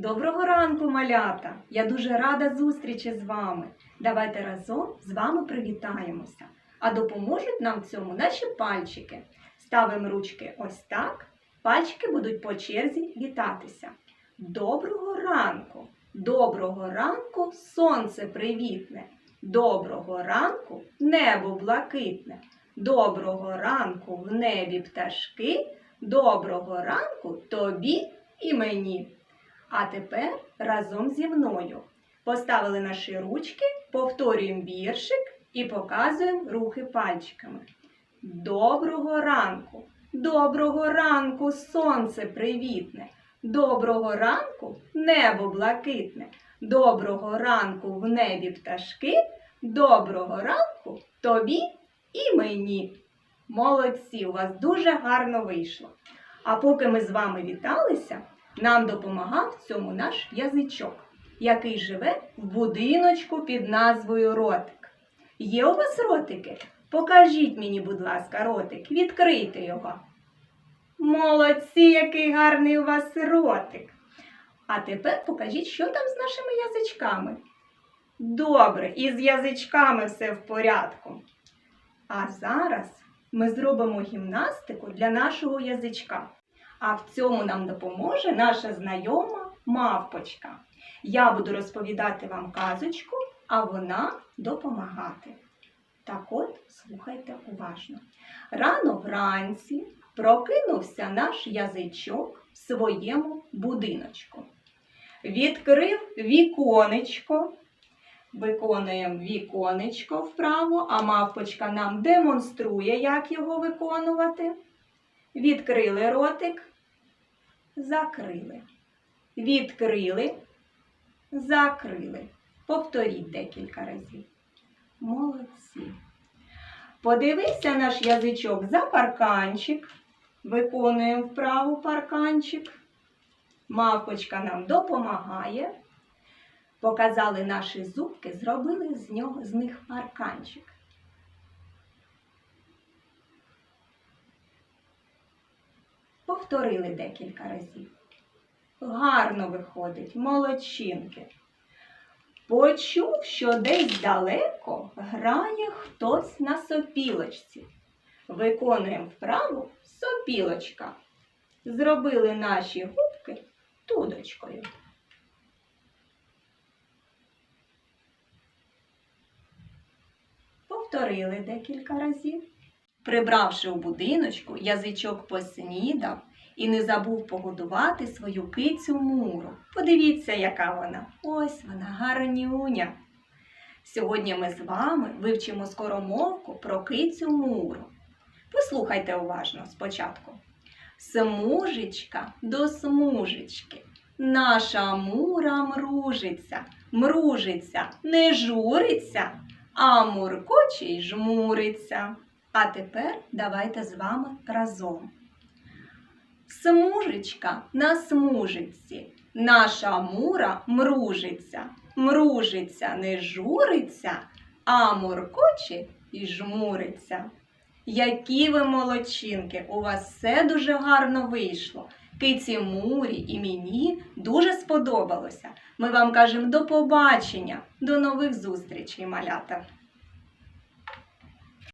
Доброго ранку, малята! Я дуже рада зустрічі з вами. Давайте разом з вами привітаємося. А допоможуть нам в цьому наші пальчики. Ставимо ручки ось так. Пальчики будуть по черзі вітатися. Доброго ранку! Доброго ранку, сонце привітне. Доброго ранку, небо блакитне. Доброго ранку в небі пташки. Доброго ранку тобі і мені. А тепер разом зі мною. Поставили наші ручки, повторюємо віршик і показуємо рухи пальчиками. Доброго ранку! Доброго ранку, сонце привітне! Доброго ранку, небо блакитне! Доброго ранку в небі пташки! Доброго ранку тобі і мені! Молодці, у вас дуже гарно вийшло. А поки ми з вами віталися, нам допомагав в цьому наш язичок, який живе в будиночку під назвою ротик. Є у вас ротики? Покажіть мені, будь ласка, ротик, відкрийте його. Молодці, який гарний у вас ротик. А тепер покажіть, що там з нашими язичками. Добре, і з язичками все в порядку. А зараз ми зробимо гімнастику для нашого язичка. А в цьому нам допоможе наша знайома мавпочка. Я буду розповідати вам казочку, а вона допомагати. Так от, слухайте уважно. Рано вранці прокинувся наш язичок в своєму будиночку. Відкрив віконечко. Виконуємо віконечко вправо, а мавпочка нам демонструє, як його виконувати. Відкрили ротик, закрили. Відкрили, закрили. Повторіть декілька разів. Молодці. Подивився наш язичок за парканчик. Виконуємо вправу парканчик. Мавпочка нам допомагає. Показали наші зубки, зробили з, нього, з них парканчик. Повторили декілька разів. Гарно виходить, молодчинки. Почув, що десь далеко грає хтось на сопілочці. Виконуємо вправу сопілочка. Зробили наші губки тудочкою. Повторили декілька разів. Прибравши у будиночку, язичок поснідав і не забув погодувати свою кицю муру. Подивіться, яка вона. Ось вона, гарнюня. Сьогодні ми з вами вивчимо скоромовку про кицю муру. Послухайте уважно спочатку. Смужечка до смужечки. Наша мура мружиться, мружиться, не журиться, а муркоче й жмуриться. А тепер давайте з вами разом. Смужечка на смужиці, наша мура мружиться, мружиться, не журиться, а муркоче й жмуриться. Які ви молодчинки! У вас все дуже гарно вийшло. Киці Мурі і мені дуже сподобалося. Ми вам кажемо до побачення, до нових зустрічей, малята!